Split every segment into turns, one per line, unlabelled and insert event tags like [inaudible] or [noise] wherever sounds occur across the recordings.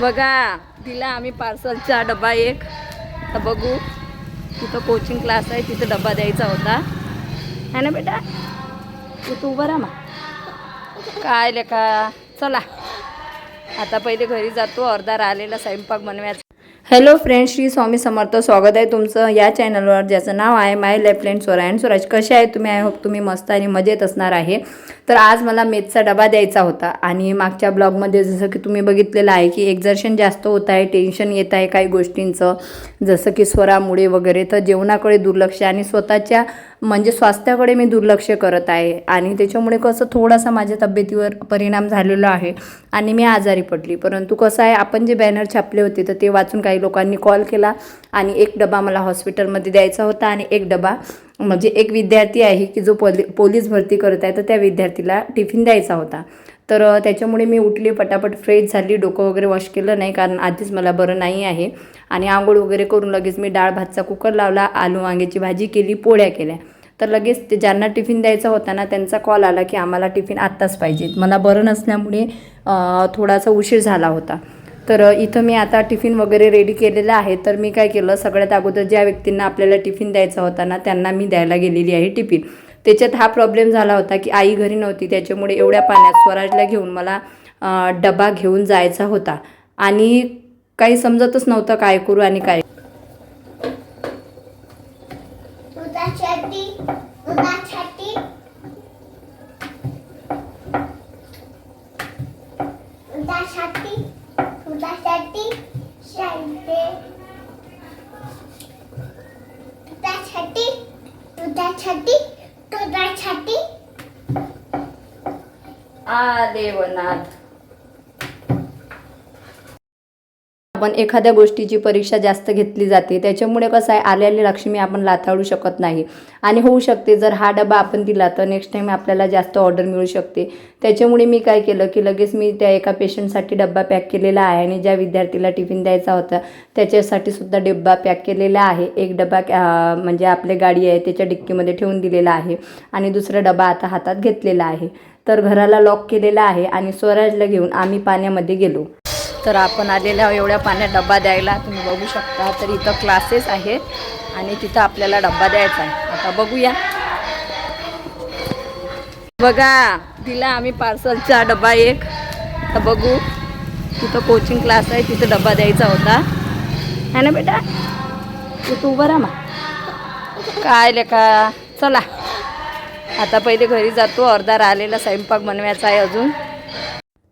बघा दिला आम्ही पार्सलचा डबा एक. तर बघू तिथं कोचिंग क्लास आहे तिथं डबा द्यायचा होता. है ना बेटा? तू उभं राहा मग. काय लेखा चला. आता पहिले घरी जातो अर्धा राहिलेला स्वयंपाक बनवायचा. हॅलो फ्रेंड्स श्री स्वामी समर्थ स्वागत आहे तुमचं या चॅनलवर ज्याचं नाव आहे माय लेफ्ट फ्रेंड स्वरायण स्वराज कसे आहे तुम्ही? आय होप तुम्ही मस्त आणि मजेत असणार आहे. तर आज मला मेथचा डबा द्यायचा होता आणि मागच्या ब्लॉगमध्ये जसं की तुम्ही बघितलेलं आहे की एक्झर्शन जास्त होत आहे टेन्शन येत आहे काही गोष्टींचं. जसं की स्वरामुळे वगैरे तर जेवणाकडे दुर्लक्ष आणि स्वतःच्या म्हणजे स्वास्थ्याकडे मी दुर्लक्ष करत आहे. आणि त्याच्यामुळे कसं थोडासा माझ्या तब्येतीवर परिणाम झालेला आहे. आणि मी आजारी पडली. परंतु कसं आहे आपण जे बॅनर छापले होते तर ते वाचून काही लोकांनी कॉल केला आणि एक डबा मला हॉस्पिटलमध्ये द्यायचा होता आणि एक डबा म्हणजे एक विद्यार्थी आहे की जो पोली पोलीस भरती करत आहे तर त्या विद्यार्थीला टिफिन द्यायचा होता. तर त्याच्यामुळे मी उठली पटापट फ्रेश झाली डोकं वगैरे वॉश केलं नाही कारण आधीच मला बरं नाही आहे. आणि आंघोळ वगैरे करून लगेच मी डाळ भातचा कुकर लावला आलू वांग्याची भाजी केली पोळ्या केल्या. तर लगेच ते ज्यांना टिफिन द्यायचा होता ना त्यांचा कॉल आला की आम्हाला टिफिन आत्ताच पाहिजे. मला बरं नसल्यामुळे थोडासा उशीर झाला होता. तर इथं मी आता टिफिन वगैरे रेडी केलेलं आहे. तर मी काय केलं सगळ्यात अगोदर ज्या व्यक्तींना आपल्याला टिफिन द्यायचा होता ना त्यांना मी द्यायला गेलेली आहे टिफिन. त्याच्यात हा प्रॉब्लेम झाला होता की आई घरी नव्हती त्याच्यामुळे एवढ्या पाण्यात स्वराजला घेऊन मला डबा घेऊन जायचा होता. आणि काही समजतच नव्हतं काय करू आणि काय.
छटी
Ah, Leonardo. आपण एखाद्या गोष्टीची परीक्षा जास्त घेतली जाते त्याच्यामुळे कसं आहे आलेली लक्ष्मी आपण लाथाळू शकत नाही. आणि होऊ शकते जर हा डबा आपण दिला तर नेक्स्ट टाईम आपल्याला जास्त ऑर्डर मिळू शकते. त्याच्यामुळे मी काय केलं की लगेच मी त्या एका पेशंटसाठी डब्बा पॅक केलेला आहे आणि ज्या विद्यार्थीला टिफिन द्यायचा होता त्याच्यासाठी सुद्धा डब्बा पॅक केलेला आहे. एक डबा म्हणजे आपली गाडी आहे त्याच्या डिक्कीमध्ये ठेवून दिलेला आहे आणि दुसरा डबा आता हातात घेतलेला आहे. तर घराला लॉक केलेला आहे आणि स्वराजला घेऊन आम्ही पाण्यामध्ये गेलो. तर आपण आलेल्या आहोत एवढ्या पाण्यात डब्बा द्यायला. तुम्ही बघू शकता तर इथं क्लासेस आहेत आणि तिथं आपल्याला डब्बा द्यायचा आहे. आता बघूया. बघा दिला आम्ही पार्सलचा डबा एक. तर बघू तिथं कोचिंग क्लास आहे तिथं डबा द्यायचा होता. है ना बेटा? तू तू उभं राहा मग. काय लेका चला. आता पहिले घरी जातो अर्धा राहिलेला स्वयंपाक बनवायचा आहे अजून.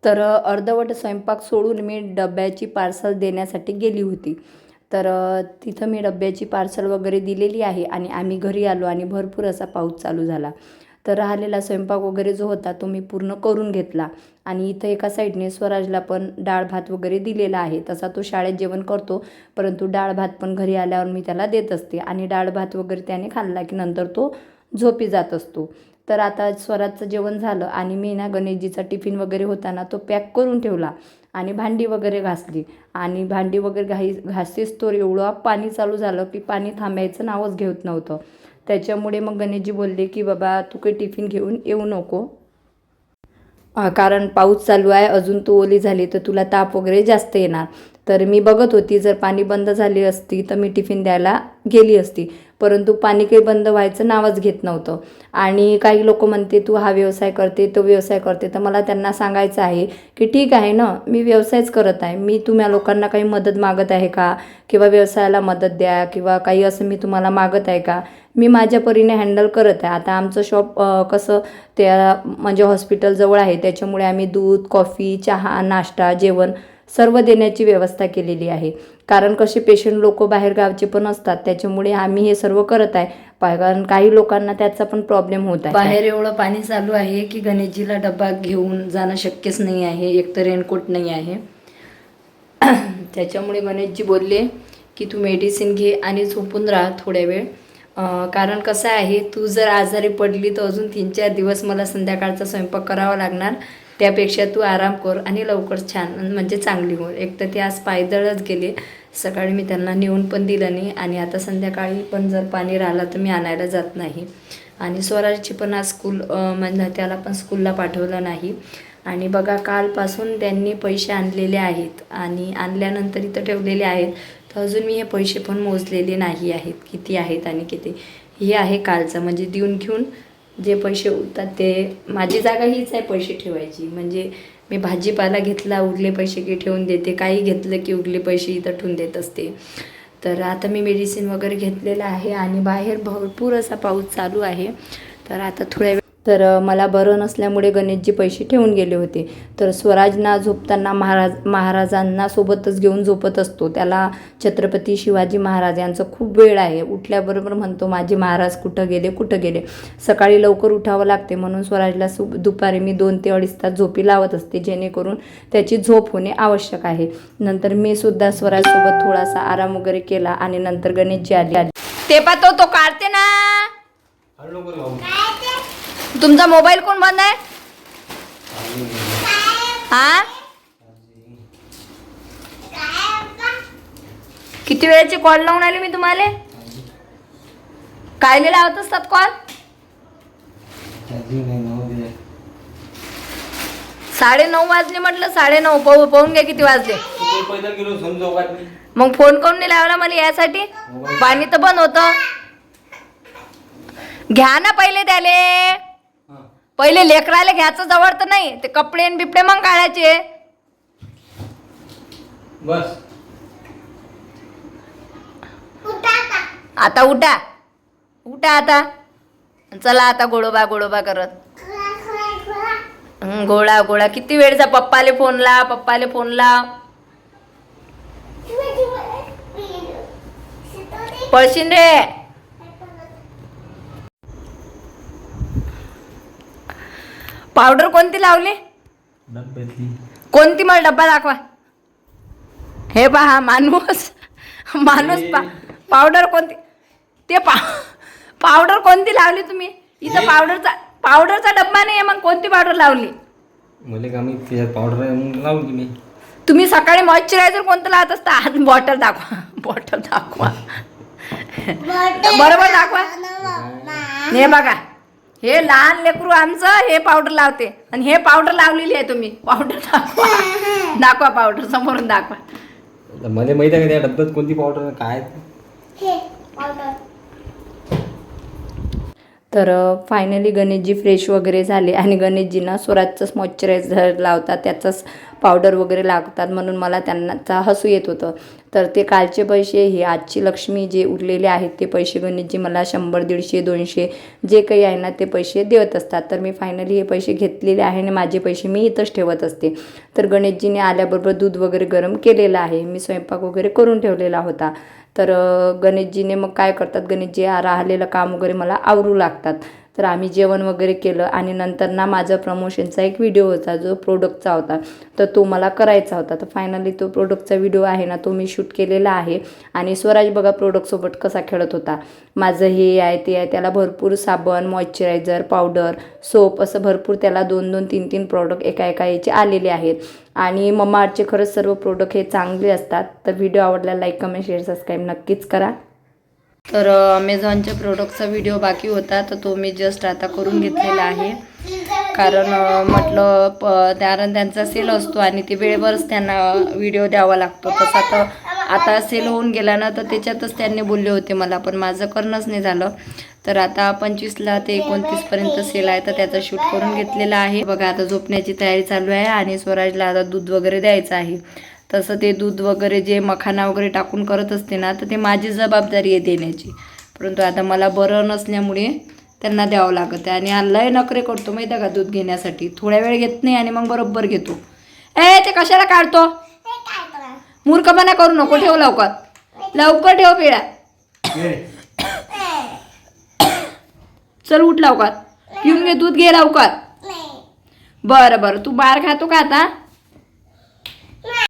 तर अर्धवट स्वयंपाक सोडून मी डब्याची पार्सल देण्यासाठी गेली होती. तर तिथं मी डब्याची पार्सल वगैरे दिलेली आहे आणि आम्ही घरी आलो आणि भरपूर असा पाऊस चालू झाला. तर राहिलेला स्वयंपाक वगैरे जो होता तो मी पूर्ण करून घेतला आणि इथं एका साईडने स्वराजला पण डाळ भात वगैरे दिलेला आहे. तसा तो शाळेत जेवण करतो परंतु डाळ भात पण घरी आल्यावर मी त्याला देत असते आणि डाळ भात वगैरे त्याने खाल्ला की नंतर तो झोपी जात असतो. तर आता स्वराजचं जेवण झालं आणि मी ना गणेशजीचा टिफिन वगैरे होता ना तो पॅक करून ठेवला आणि भांडी वगैरे घासली. आणि भांडी वगैरे घाई घासलीच तर एवढं पाणी चालू झालं की पाणी थांबायचं नावच घेत नव्हतं. त्याच्यामुळे मग गणेशजी बोलले की बाबा तू काही टिफिन घेऊन येऊ नको. कारण पाऊस चालू आहे अजून तू ओली झाली तर तुला ताप वगैरे जास्त येणार. तर मी बघत होती जर पाणी बंद झाली असती तर मी टिफिन द्यायला गेली असती. परंतु पाणी काही बंद व्हायचं नावच घेत नव्हतं. आणि काही लोक म्हणते तू हा व्यवसाय करते तो व्यवसाय करते. तर मला त्यांना सांगायचं आहे की ठीक आहे ना मी व्यवसायच करत आहे. मी तुम्हा लोकांना काही मदत मागत आहे का? किंवा व्यवसायाला मदत द्या किंवा काही असं मी तुम्हाला मागत आहे का? मी माझ्या परीने हँडल करत आहे. आता आमचं शॉप कसं त्या म्हणजे हॉस्पिटलजवळ आहे. त्याच्यामुळे आम्ही दूध कॉफी चहा नाश्ता जेवण सर्व देण्याची व्यवस्था केलेली आहे. कारण कसे पेशंट लोक बाहेरगावचे पण असतात त्याच्यामुळे आम्ही हे सर्व करत आहे. कारण काही लोकांना त्याचा पण प्रॉब्लेम होत आहे. बाहेर एवढं पाणी चालू आहे की गणेशजीला डबा घेऊन जाणं शक्यच नाही आहे. एक तर रेनकोट नाही आहे. [clears throat] त्याच्यामुळे गणेशजी बोलले की तू मेडिसिन घे आणि झोपून राहा थोड्या वेळ. कारण कसं आहे तू जर आजारी पडली तर अजून तीन चार दिवस मला संध्याकाळचा स्वयंपाक करावा लागणार. त्यापेक्षा तू आराम कर आणि लवकर छान म्हणजे चांगली हो एक तर ते आज पायदळच गेले. सकाळी मी त्यांना नेऊन पण दिलं नाही आणि आता संध्याकाळी पण जर पाणी राहिलं तर मी आणायला जात नाही. आणि स्वराजची पण आज स्कूल म्हणजे त्याला पण स्कूलला पाठवलं नाही. आणि बघा कालपासून त्यांनी पैसे आणलेले आहेत आणि आणल्यानंतर इथं ठेवलेले आहेत. तर अजून मी हे पैसे पण मोजलेले नाही आहेत. किती आहेत आणि किती? हे आहे कालचं. म्हणजे देऊन घेऊन जे पैसे उरतात ते माझी जागा हीच आहे पैसे ठेवायची. म्हणजे मी भाजीपाला घेतला उरले पैसे की ठेवून देते. काही घेतलं की उरले पैसे इथं ठेवून देत असते. तर आता मी मेडिसिन वगैरे घेतलेलं आहे आणि बाहेर भरपूर असा पाऊस चालू आहे. तर आता थोड्या वेळ तर मला बरं नसल्यामुळे गणेशजी पैसे ठेवून गेले होते. तर स्वराजना झोपताना महाराज महाराजांना सोबतच घेऊन झोपत असतो. त्याला छत्रपती शिवाजी महाराज यांचं खूप वेळ आहे. उठल्याबरोबर म्हणतो माझे महाराज कुठं गेले कुठं गेले? सकाळी लवकर उठावं लागते. म्हणून स्वराजला सु दुपारी मी दोन ते अडीच तास झोपी लावत असते जेणेकरून त्याची झोप होणे आवश्यक आहे. नंतर मी सुद्धा स्वराजसोबत थोडासा आराम वगैरे केला आणि नंतर गणेशजी आले. ते पाहतो तो काढते ना. तुमचा मोबाईल कोण बंद आहे? हा? किती वेळेचे कॉल लावून आले मी तुम्हाला? कायले लावत असतात कॉल साडे नऊ वाजले म्हटलं साडे नऊ पाहू पाहून घ्या किती वाजले. मग फोन करून नाही लावला मला यासाठी? पाणी तर बंद होतं. घ्या ना पहिले त्याले. पहिले लेकराला घ्यायचं जवळ तर नाही ते कपडे आणि बिपडे मग काढायचे
बस.
उठा आता.
उठा. उठा आता. चला आता गोडोबा गोडोबा करत. हं, गोळा गोळा. किती वेळचा पप्पाले फोन लाव पप्पाले फोन.
शितोडी.
पळशीन रे. पावडर कोणती लावली? कोणती मला डब्बा दाखवा. हे पहा माणूस. माणूस पा पावडर कोणती ते पा पावडर कोणती लावली तुम्ही? इथं पावडरचा पावडरचा डब्बा नाही मग कोणती पावडर लावली?
मला का मी त्याच्यात पावडर आहे म्हणून लावून की मी.
तुम्ही सकाळी मॉइश्चरायझर कोणतं लावत असता? आज बॉटल दाखवा. बॉटल दाखवा. बरोबर दाखवा. हे बघा. हे लहान लेकरू आमचं हे पावडर लावते. आणि हे पावडर लावलेली आहे तुम्ही. पावडर दाखवा. दाखवा पावडर समोरून दाखवा.
मला माहीत आहे का त्या डब्यात कोणती पावडर काय?
हे.
तर फायनली गणेशजी फ्रेश वगैरे झाले आणि गणेशजींना स्वराजचंच मॉइश्चरायझर लावतात. त्याचंच पावडर वगैरे लागतात म्हणून मला त्यांनाचा हसू येत होतं. तर ते कालचे पैसे हे आजची लक्ष्मी जे उरलेले आहेत ते पैसे गणेशजी मला शंभर दीडशे दोनशे जे काही आहे ना ते पैसे देत असतात. तर मी फायनली हे पैसे घेतलेले आहे आणि माझे पैसे मी इथंच ठेवत असते. तर गणेशजीने आल्याबरोबर दूध वगैरे गरम केलेलं आहे. मी स्वयंपाक वगैरे करून ठेवलेला होता. तर गणेशजीने मग काय करतात? गणेशजी राहिलेलं काम वगैरे मला आवरू लागतात. तर आम्ही जेवण वगैरे केलं आणि नंतर ना माझा प्रमोशनचा एक व्हिडिओ होता जो प्रोडक्टचा होता. तर तो मला करायचा होता. तर फायनली तो प्रोडक्टचा व्हिडिओ आहे ना तो मी शूट केलेला आहे. आणि स्वराज बघा प्रोडक्टसोबत कसा खेळत होता. माझं हे आहे ते आहे त्याला भरपूर साबण मॉइश्चरायझर पावडर सोप असं भरपूर त्याला दोन दोन तीन तीन प्रोडक्ट एका एका याचे आलेले आहेत. आणि मम्माअर्थचे खरंच सर्व प्रोडक्ट हे चांगले असतात. तर व्हिडिओ आवडला लाईक कमेंट शेअर सबस्क्राईब नक्कीच करा. तर अमेझॉनच्या प्रोडक्टचा व्हिडिओ बाकी होता तर तो मी जस्ट आता करून घेतलेला आहे. कारण म्हटलं प कारण त्यांचा सेल असतो आणि ते वेळेवरच त्यांना व्हिडिओ द्यावा लागतो. तसा तर आता सेल होऊन गेला ना तर त्याच्यातच त्यांनी बोलले होते मला पण माझं करणंच नाही झालं. तर आता पंचवीसला ते एकोणतीसपर्यंत सेल आहे तर त्याचा शूट करून घेतलेला आहे. बघा आता झोपण्याची तयारी चालू आहे आणि स्वराजला आता दूध वगैरे द्यायचं आहे. तसं ते दूध वगैरे जे मखाना वगैरे टाकून करत असते ना तर ते माझी जबाबदारी आहे देण्याची. परंतु आता मला बरं नसल्यामुळे त्यांना द्यावं लागत. आहे आणि हा लय नखरे करतो माहिती आहे का दूध घेण्यासाठी. थोड्या वेळ घेत नाही आणि मग बरोबर घेतो. ए ते कशाला काढतो? मूर्खपणा करू नको ठेव लवकर. लवकर ठेव पिळा. चल उठ लवकर. पिऊन घे दूध घे लवकर.
नाही.
बरं बरं. तू बाहेर खातो का आता?